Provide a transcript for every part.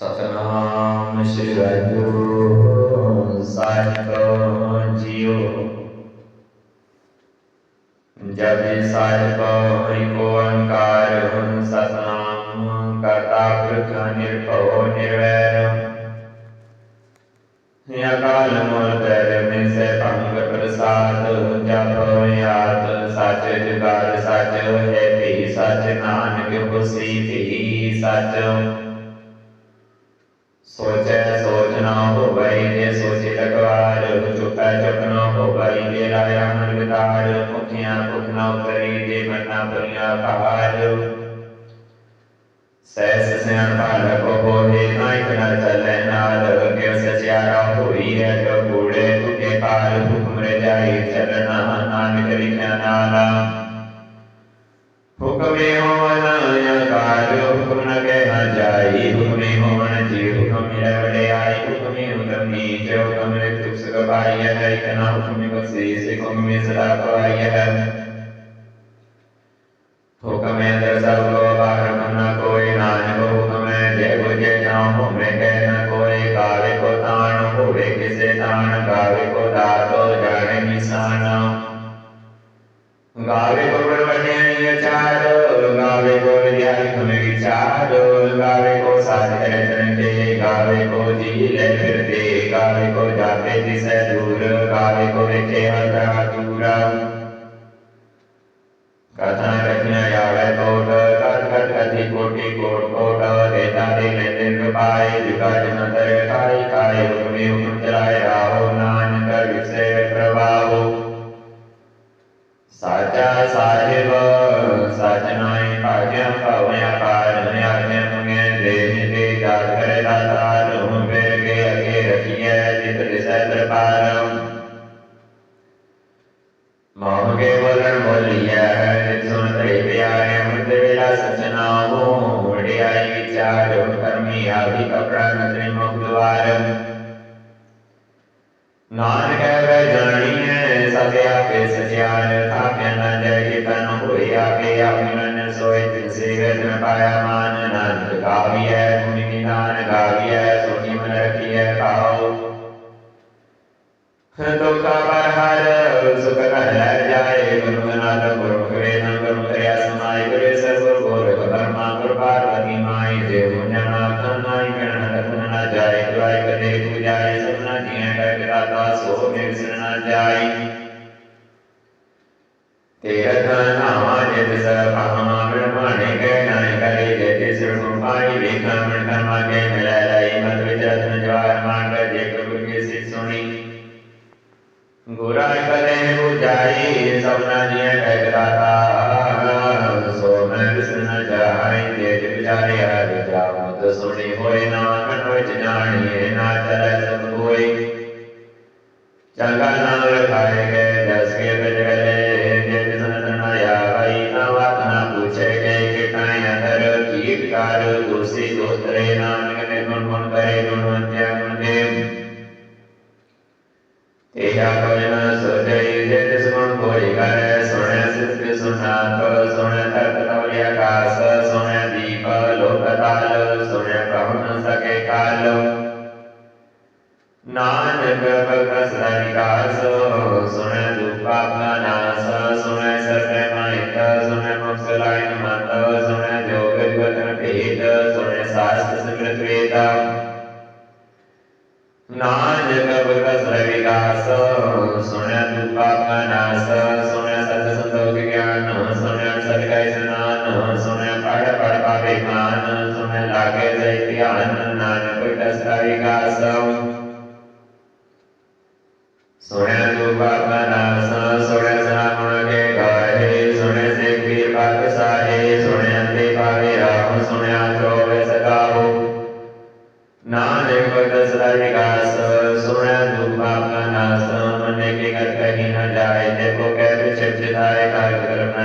ਸਤਨਾਮ ਸ੍ਰੀ ਵਾਹਿਗੁਰੂ ਸਾਹਿਬ JIO ਜਪ ਜੀ ਸਾਹਿਬ ਏਕ ਓੰਕਾਰ ਸਤਨਾਮ ਕਰਤਾ ਪੁਰਖ ਨਿਰਭਉ ਨਿਰਵੈਰ ਅਕਾਲ ਮੂਰਤ ਰਮੇ ਸੇ ਭੰਗ ਪ੍ਰਸਾਦ ਜਪ ਯਾਦ ਸੱਚ ਜੁਗਾਰ ਸੱਚ ਹੈ ਵੀ ਸੱਚ ਨਾਨਕ सोचे सोच न हो गई ने सोचे तकवार चुपा चुप न हो गई ने राया मन विकार मुखिया मुख न उतरी रे मना दुनिया कहार सहस सियान पालक हो हे, नायक न चले नाल के सचियारा ही है जो बूढ़े तुके पाल सही से कमी में जरा तो कमें दर्जा लो काले नृपाय विकाजनतरे काय काय हुकुमे हुकुमचराय राहो नानकर विषय प्रभाहो साचा साहिब साचनाय पाठ्यं पवया पारणयाज्ञं प्रणत्रिमुखद्वारम् नानक वैजानीय सत्या पे सत्यान थाप्यन जगितन हुया पे अभिनन सोयत सेगत पाया मान नंद काव्य भूमि निदान काव्य सुनि मन रखिय काओ दुख का पर हर सुख कर जाए गुरुनाथ गुरु चेतस पापमाकर्माणि कर्णानि करे जयते सर्वं पायि विक्रमण कर्माद्य गोत्रे नान्यगते गुणगुणकरे गुणवन्त्या गुणदेव तेषा कवजना विलास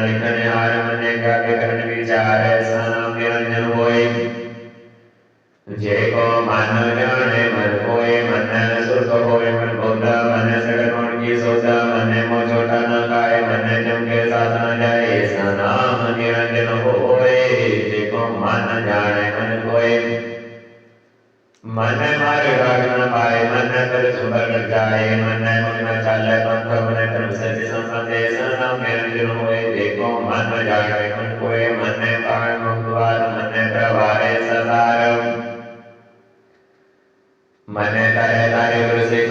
लिखन आरंभ काव्य करण विचार ऐसा नाम निरंजन होए जे को मानव जाने मन होए मन सुख होए मन बोधा मन सगन की सोचा मन मो छोटा न खाए मन जम के साथ न जाए ऐसा नाम निरंजन होए जे को मन जाने मन होए मन मारे भाग न पाए मन पर सुभर जाए मन मन चाले मन My man, I, da I, I,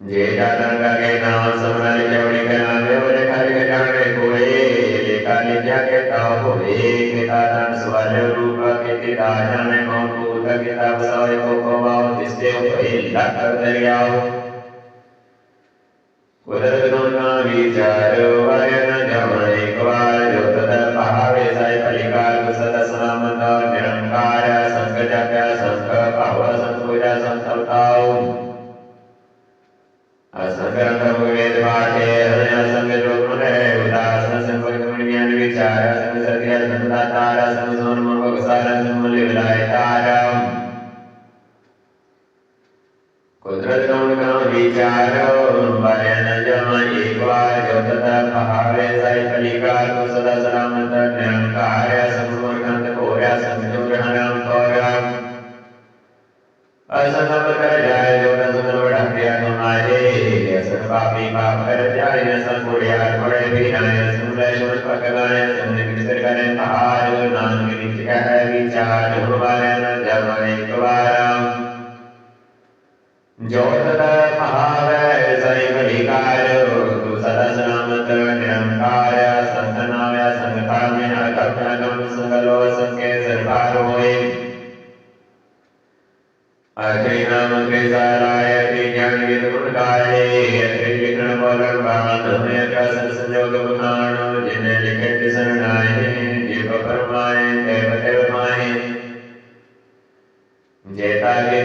ಜೇಜಾತಂಗಕ್ಕೆ ನಾವು ಸಮರಲ್ಲಿ ಚವಳಿಕನಾವೇವರೆ ಕಾಲಿಗೆ ಕಾಣಬೇಕುವೇ ಕಾಲಿಗೆ ತಾವುವೇ ಕೇತಾತನ ಸ್ವರ್ಯ ರೂಪ ಕೇತಿತಾ ಜನ ಮೌತೂತ ಕೇತಾ ಬಸವಯ ಕೋಪವಾವು ತಿಸ್ತೇವೇ ಲಕ್ಕರ್ ದರ್ಯಾವು ಕುದರದೊನ್ನ ವಿಚಾರೋ वाचे संगोरे उदासन संपर्क ज्ञान विचार संसर्गिया संदातार संसोन मोहक सार संमूल्य विलायतार कुदरत कौन का विचार आहार नान्यनित्यः विचारोवरणजमनेकवारम् ज्योतदमहावैसैवधिकारो सदसनामतनिरङ्कार सन्तनाय सङ्गतामेन कप्रणं सकलो सङ्के सर्वारोहे अग्रिणामग्रेसाराय ज्ञानविदुर्गाये अग्रिविक्रणबलर्वाधमेकसंयोगपुराणो जिने लिखति शरणाय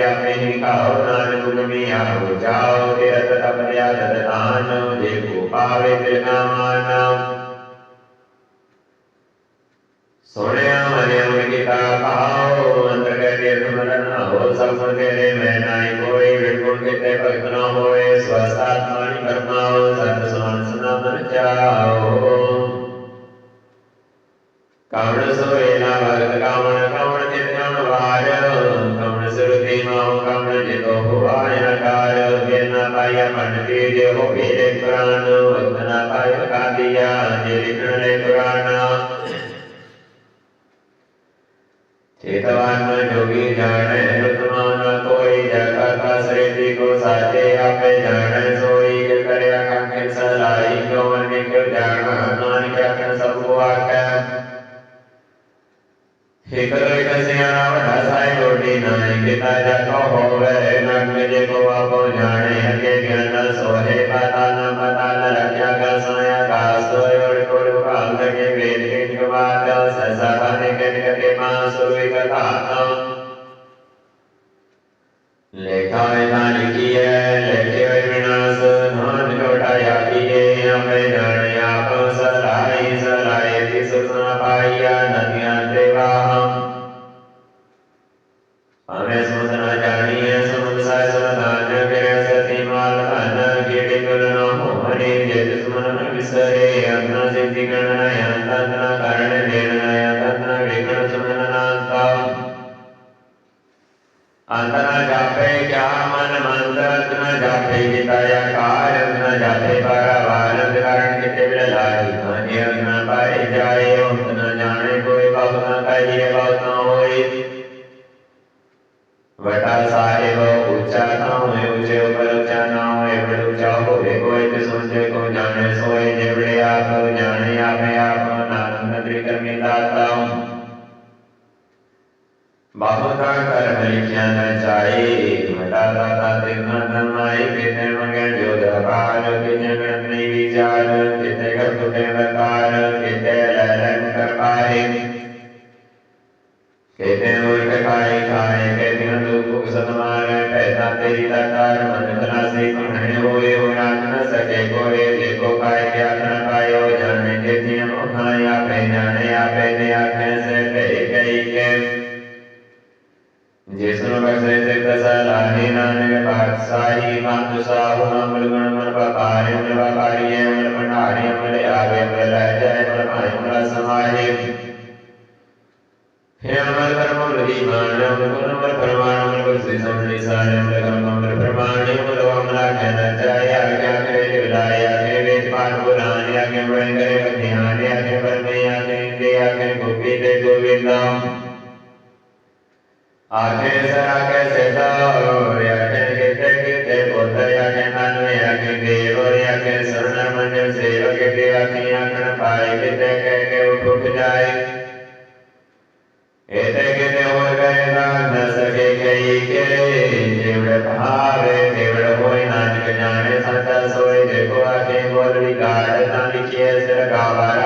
कहीं काहु नान गुणमिया हो जाओ ते अत तपया तत दान जे को पावे ते नामाना सोने मने उनकी का पाओ अंतर के स्मरण हो सब सुनते मैं नाई कोई विपुल के ते भक्त न होए स्वस्थात्मानि परमाओ सत समान सना मन चाओ कामण सोए ना भक्त कामण कामण चित्रण वाय नाकाय मंडली देवो पीरे पुराण वंदनाकाय कादिया अंजलि प्रणय पुराण चेतवान जोगी जाने रुतमान कोई जगत का श्रेति को साचे आपे जाने सोई के करे आँखें सलाई को मन के जान हनुमान के आँखें सबको आके हिकर कसियाना वधासाई रोटी नाई किता जको होवे Sesuai. अंत जापे क्या मन मंत्र न जापे गीताया काल न जापे भगवान कारण किते विलाई धन्य न पाए जाए अंत न जाने कोई बात न कहिए बात न होए वटा वो ऊँचा ना होए ऊँचे ऊपर ऊँचा ना होए बड़े ऊँचा होवे कोई के समझे को ना અવતાર કરમે જ્ઞાન જાય મટા દાતા દેવના નમાય તેતે મગે જોધાર કેને ગણની વિચાર તેતે ગત દેવતાર તેતે લલન કરપાય કેતે ઓર કપાય કાય કેતે દુખ સતમાર કહેતા તેરી દાતાર वत्सायी मातुसा अमल गणमल व्यापारे अमल व्यापारी अमल भंडारे अमल आवे अमल लय जय अमल माय अमल समाये हे अमल कर्म अमल ईमान अमल गुण अमल परमान अमल गुरुजी समझ सारे अमल कर्म अमल प्रमाण अमल अमला कहना चाहे आज्ञा करे विलाय आगे वेद पाठ पुराण आगे बड़े करे ध्यान आगे बल में आगे इंद्रिय आगे गोपी दे गोविंदम आगे सरा कैसे था शरण मंजन सेवक के आखे आखण पाए किते कह के उठ जाए एते किते हो गए न सके कई के जेवड़ भावे देवड़ होय नानक जाने संता सोय देखो आखे बोल ना लिखिए सिर गावारो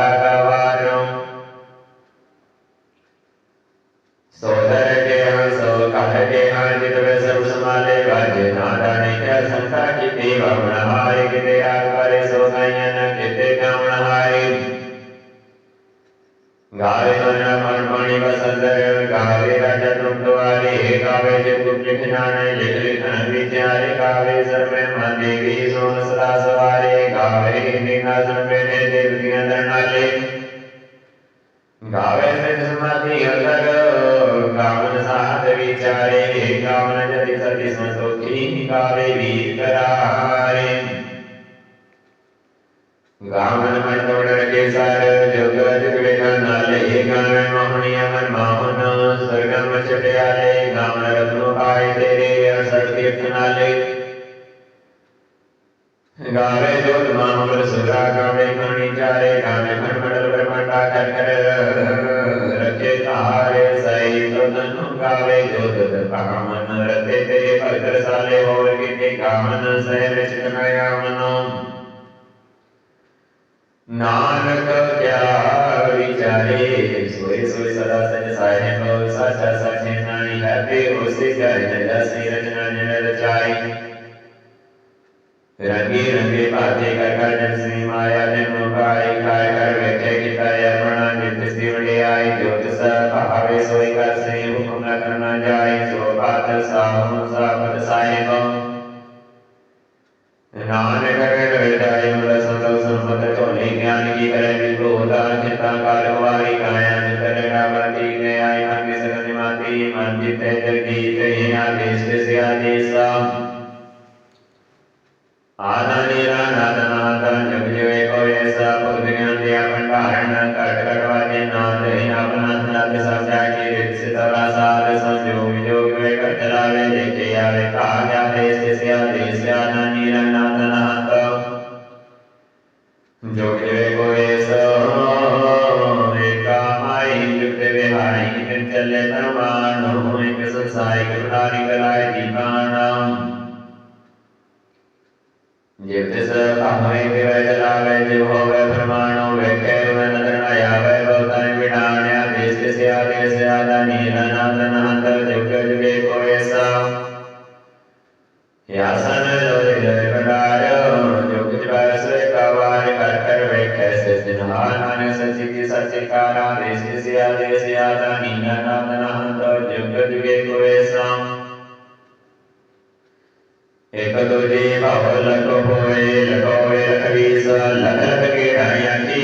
ਬ੍ਰਹਮਾ ਦੇਵੀ ਸੋਨ ਸਦਾ ਸਵਾਰੇ ਗਾਵੇ ਨਿਗਾਸਨ ਬੇਨੇ ਦੇਵ ਕੀ ਅੰਦਰ ਨਾਲੇ ਗਾਵੇ ਸਿਧ ਸਮਾਧੀ ਅਲਗ ਗਾਵਨ ਸਾਧ ਵਿਚਾਰੇ ਗਾਵਨ ਜਤੀ ਸਤੀ ਸੰਤੋਖੀ ਗਾਵੇ ਵੀਰ ਕਰਾਰੇ ਗਾਵਨ ਮੈਂ ਤੋੜ ਰਕੇ ਸਾਰ ਜਗ ਜਗੜੇ ਕਾ ਨਾਲੇ ਗਾਵਨ ਮੋਹਣੀਆ ਮਨ ਮਾਹਨ ਸਰਗਮ ਚਟਿਆਲੇ ਗਾਵਨ ਰਤਨੋ ਪਾਏ ਤੇਰੇ ਅਸਤ ਕੀਰਤਨਾਲੇ नाले गावे जोत मामल सुरा गावे मणि चारे गावे खंडल ब्रह्मटा कर कर रखे तारे सही तो तनु गावे जोत कामन रते तेरे पवित्र साले और के कामन सहर चितनया मनो नानक क्या विचारे सोए सोए सदा सच साहिब साचा सचे नानी है उसे कर जैसे रचना जन रचाई रंगे रंगे बातें कर कर जन से माया जन मुकाई काय कर बैठे किता यमना नित्य सिवड़े आई ज्योत सा भावे सोई कर से आदेश से नारायणाय सचिति सचिकारा देशेस्या देशयाता नीनानामनाहन्तो जगद्युगे कुवेसाम् एकतो देवः लको भोये लको वे लकवीस लकलके ढायाकी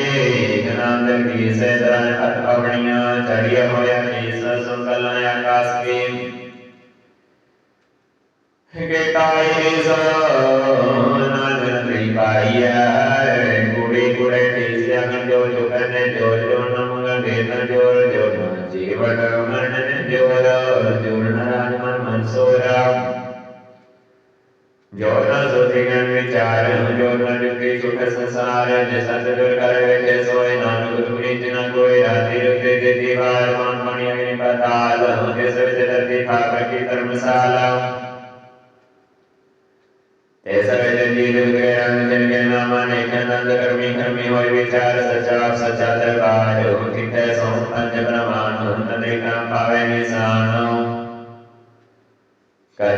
एकनाम जगदी से दरन अत्पवणिया चढ़िया होया कीस सुंकलनाया कास्की के काये सा नाजन कृपाया जो न सुधिगन विचार जो न दुखी सुख संसार जैसा सदुर करे जैसो है नानु गुरु नीति न कोई राधि रुते देती बार मान मणि विनि बताल होते सब जलती पाप की धर्मशाला ऐसा वेद जीव गए राम जन के नाम अनेक नंद कर्मी कर्मी हो विचार सचा सचा दरबार हो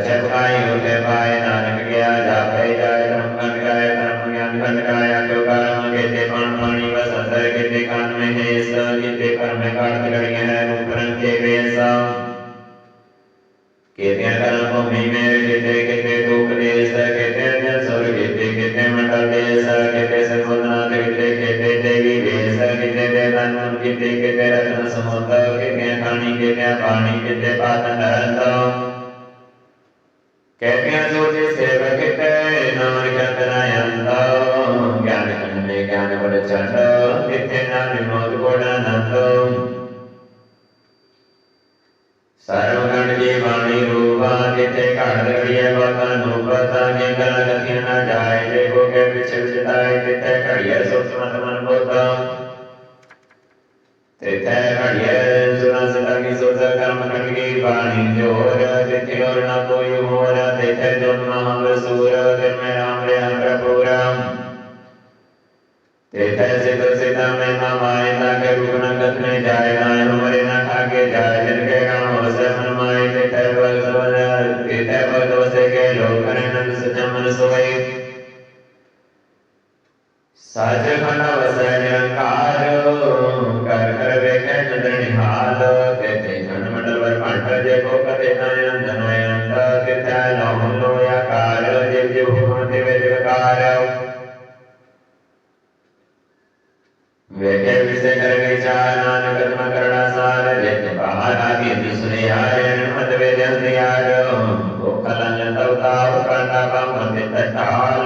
देवाय देवाय नानक ज्ञान नित्यना विमोदगुणानन्दो सर्वगणजीवाणी रूपादित्य काणदगणीय भगवानोपतान्य गणगतिन न जायते भोगे विचर्चिताय तित्य कण्य सूक्ष्मतमनुभूत तित्य कण्य सुरसतर्गि सुरसकर्म कण्डगी वाणी ज़ोर तिथि और न कोई मोर तिथ्य जन्म हम सूर जन्म एतैसे तुलसीता में माँ मायता के गुण गत में जाए नाय हमारे ना खा के जाए जिनके काम हो से मन माय के तय पर सवर के तय पर दोसे के लोग करे नन सजमन सोए साजे खाना តោ